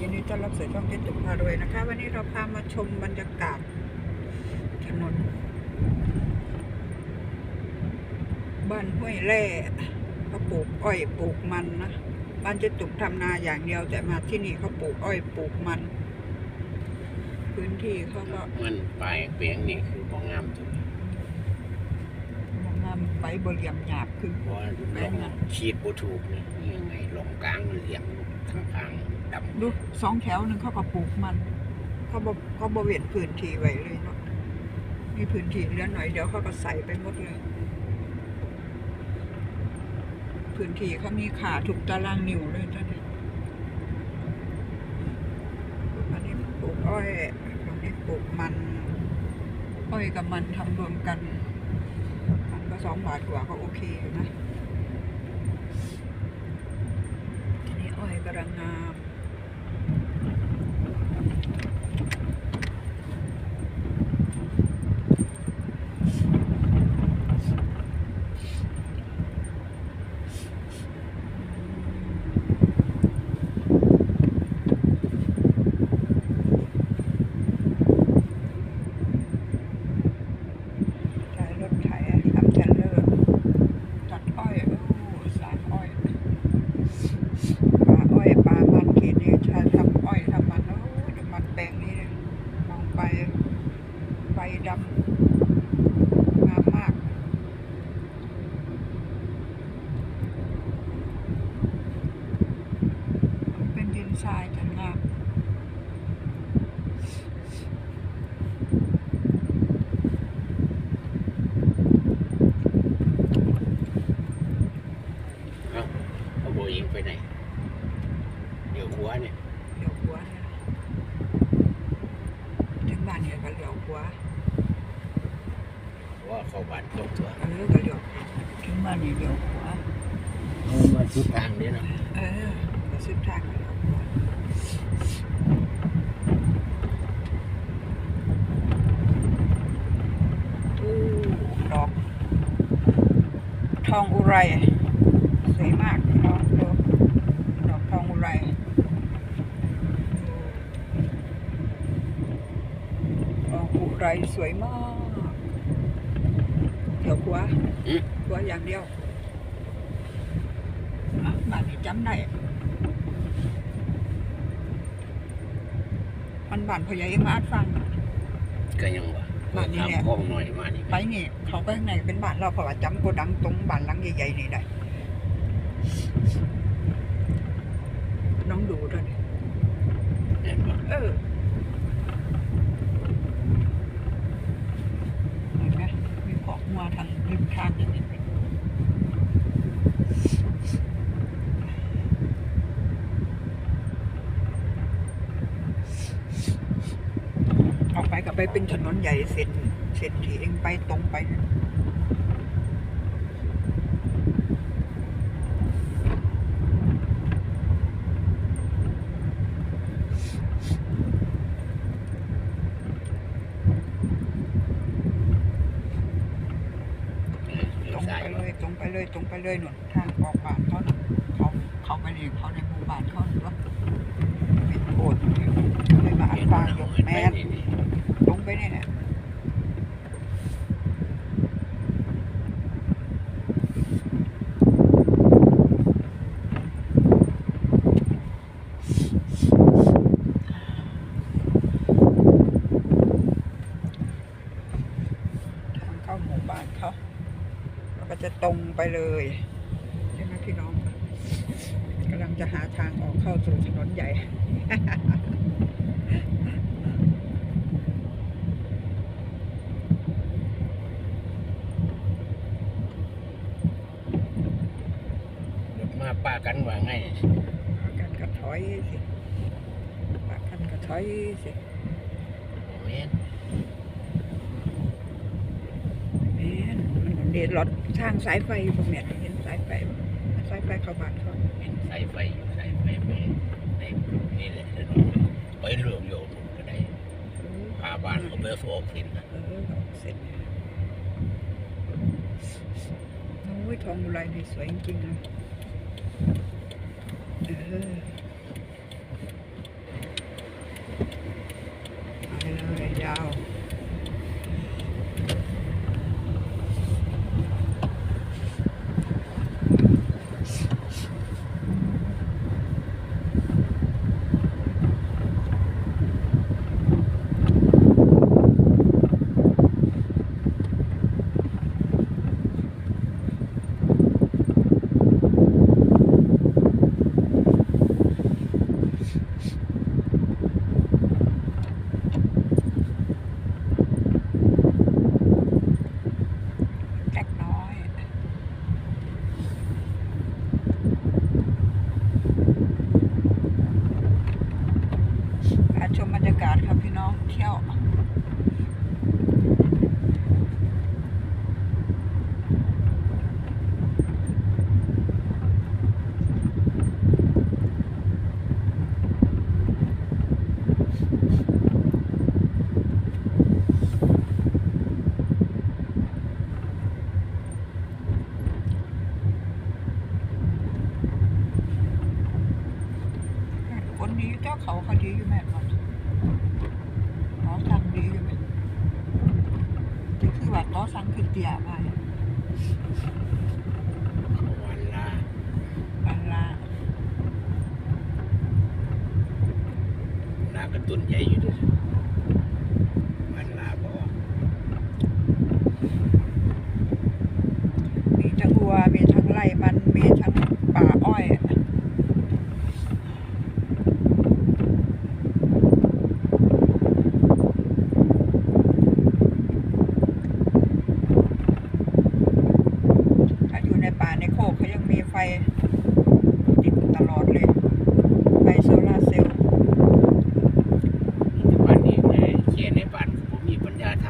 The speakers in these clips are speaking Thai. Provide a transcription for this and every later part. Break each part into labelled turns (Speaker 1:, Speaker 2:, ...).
Speaker 1: ยินดีต้อนรับสู่ช่องเจ๊ตุ่มพารวยนะคะ วันนี้เราพามาชมบรรยากาศถนนบ้านห้วยแร่เขาปลูกอ้อยปลูกมันนะบ้านเจ๊ตุ่มทำนาอย่างเดียวแต่มาที่นี่เขาปลูกอ้อยปลูกมัน พื้นที่เขาก็
Speaker 2: มันปลายเปียงนี่คือบ่งามตัวนี้
Speaker 1: มองงามไปบริยมหยาบคือ
Speaker 2: เพราะว่าลงชีดบ่ถูกนี่ยังไงลงกลางมันเหลี่ยมข้าง ๆดำ
Speaker 1: ดูสองแถวหนึ่งเขาก็ปลูกมัน เขาบเขาบริเวณพื้นที่ไว้เลยเนาะมีพื้นที่เหลือหน่อยเดี๋ยวเขาก็ใส่ไปหมดเลยพื้นที่เขามีขาถูกตารางนิ้วเลยตอนนี้อันนี้ปลูกอ้อยตรงนี้ปลูกมันอ้อยกับมันทำรวมกันมันก็สองบาทกว่าก็โอเคอยู่นะทีนี้อ้อยกำลังงาม ใช้รถไถทำเทรลเลอร์ตัดอ้อยโอ้สายอ้อยปลาอ้อยปลามันเขตนี้ใช้ทำอ้อยทำมันโอ้ดูมันแปลงนี้เลยมองไปใบ ดำงามมาก เป็นดินทรายแต่งาม
Speaker 2: เอ้าเอาโบยิงไปไหน เดี๋ยวหัวเนี่ย
Speaker 1: เหลียวหัวเนี่ยถึงบ้านเนี่ยก็เหลียวหัว
Speaker 2: เพราะว่าเข้าบ้านเข้าตัว
Speaker 1: เออก็เหลียวถึงบ้านเนี่ยเหลียวหัว
Speaker 2: เอามาทุกทางนี่ยเนะ
Speaker 1: เออก็สุดทางอู้ดอก ทองอุไรสวยมากพี่น้องดอกทองอุไรทองอุไรสวยมากเดี๋ยวขัว
Speaker 2: อืม
Speaker 1: ขัวอย่างเดียว บ้านนี้จำได้มันบ้านพ่อใหญ่มาอัดฟัง
Speaker 2: ก็ยังว่า
Speaker 1: บ้านนี่แหละ
Speaker 2: ทำห้องหน่อยมานี่
Speaker 1: ไปนี่ เขาไปข้างในเป็นบ้านเราเพราะว่าจำโกดังตรงบ้านหลังใหญ่ๆนี่ได้น้องดูด้วยดิ
Speaker 2: เห็นบ่
Speaker 1: เออเห็นไหมมีขอกมาทางริมทางอย่างนี้ออก ไปเป็นถนนใหญ่เส้นเส้นที่เองไปตรงไปตรงไปเลยตรงไปเลยตรงไปเลยหนุนทางออกบ้านเขาเขาเขาไปนี่เขาในหมู่บ้านเขาหรือว่าเป็นโบสถ์เลยมาอัดฟางยู่แม่น
Speaker 2: นี่นี่
Speaker 1: ตรงไปนี่แหละทางเข้าหมู่บ้าน เขาเราก็จะตรงไปเลยใช่ไหมพี่น้องกำลังจะหาทางออกเข้าสู่ถนนใหญ่
Speaker 2: รถมาป้ากันว่าไง
Speaker 1: ปากันกระถอยสิปากันกระถอยสิ
Speaker 2: แม่น
Speaker 1: แม่ นมันเด็ดรถทางสายไฟพวกเนี้ยเห็นสายไฟสายไฟเข้าบ้านเขา
Speaker 2: เห็นสายไฟอยู่สายไฟไปในนี่แหละถนนไปเรื่องโยมก็ได้พาบ้านเขาไปโฟกสินนะ
Speaker 1: เออเสร็จโอ้ยทองอุไรนี่สวยจริงๆเลยเออ ชมบรรยากาศครับพี่น้องเที่ยว คนดีเจ้าเขาเขา ดีอยู่แม่นบ่ต้อสั่งดีอยู่แม่จะคือว่าต้อสั่งคือเตียไป
Speaker 2: วันลา
Speaker 1: บันลา
Speaker 2: ลากระตุนใหญ่อยู่ด้วยวันลาเพราะว่า
Speaker 1: มีทั้งวัวมีทั้งไร่มัน มีทั้งป่าอ้อยถ้าอยู่ในป่าในโคกเขายังมีไฟติดตลอดเลย ไฟโซลาร์เซลล์
Speaker 2: บ้านนี้ในเขียนในบ้านผมมีปัญญาท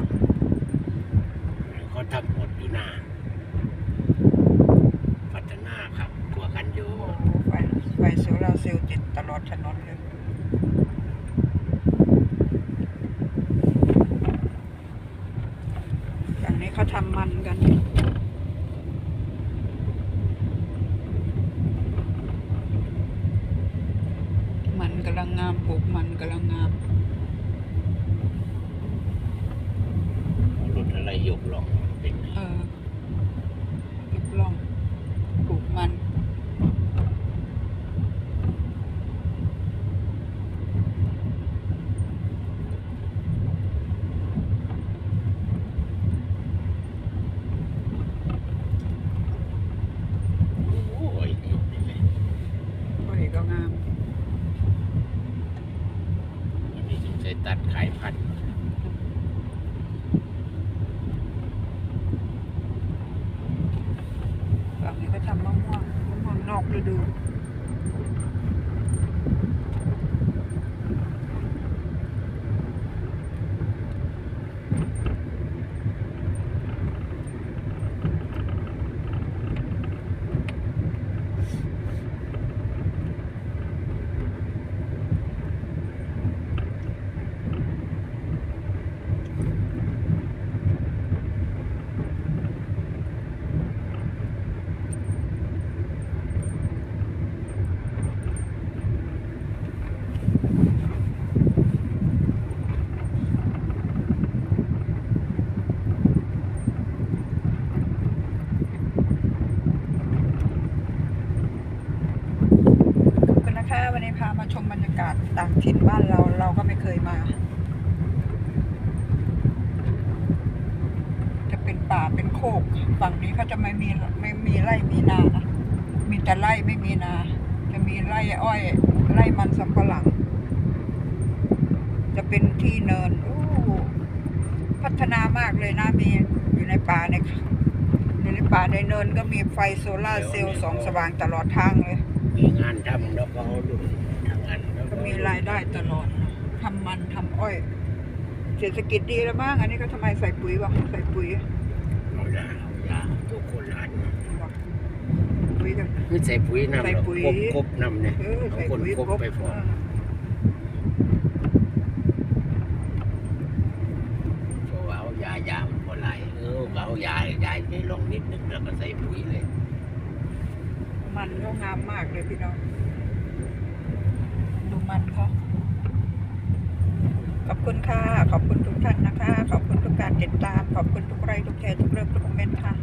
Speaker 2: ำเขาทำหมดอยู่หน้าพัฒนาครับกลัวกันอยู่
Speaker 1: ไฟไฟโซลาร์เซลล์ติดตลอดถนนเลยอย่างนี้เขาทำมันกันมันกำลังงามปลูกมันกำลังงาม
Speaker 2: รถอะไรยกลองเป็น
Speaker 1: เออลูกล่องปลูกมัน
Speaker 2: โอ้ยยกนี่เลย
Speaker 1: ก็เห็นก็งาม
Speaker 2: วันนี้ สัตัดขายพันธุ์
Speaker 1: ฝั่งนี้ก็ทำมะม่วงมะม่วงนอกฤดู ขอบคุณนะคะ วันนี้พามา ชมบรรยากาศต่างถิ่นบ้านเราเราก็ไม่เคยมา จะเป็นป่าเป็นโคกฝั่งนี้เขาจะไม่มีไม่มีไร่มีนานะมีแต่ไร่ไม่มีนา จะมีไร่อ้อยไร่มันสำปะหลัง จะเป็นที่เนินพัฒนามากเลยนะมีอยู่ในป่าในอยู่ในป่าในเนินก็มีไฟโซลาร์เซลล์สองสว่างตลอดทางเลย
Speaker 2: มีงานทำแล้วก็เอาดุ
Speaker 1: มีรายได้ตลอดทำมันทำอ้อย เศรษฐกิจดีแล้วบ้าง อันนี้ก็ทำไมใส่ปุ๋ยวะใส่ปุ๋ย
Speaker 2: เอาละเอาละทุกคนหัน
Speaker 1: ปุ๋ยกัน
Speaker 2: คือใส่ปุ๋ยน้ำ
Speaker 1: ใส่ปุ๋ย
Speaker 2: กบกบน้ำเนี่ย
Speaker 1: เออ
Speaker 2: เอา
Speaker 1: ใส่
Speaker 2: คน
Speaker 1: ปุ๋ย
Speaker 2: กบ
Speaker 1: ครบ
Speaker 2: ไปฟอก
Speaker 1: เออ
Speaker 2: เพราะว่าเอายายามันพอไหลายเออเอายายาให้ลงนิดนึงแล้วก็ใส่ปุ๋ยเลย
Speaker 1: มันก็งามมากเลยพี่น้อง มันเขาขอบคุณค่ะ ขอบคุณทุกท่านนะคะ ขอบคุณทุกการติดตาม ขอบคุณทุกไลค์ทุกแชร์ทุกเรื่องทุกคอมเมนต์ค่ะ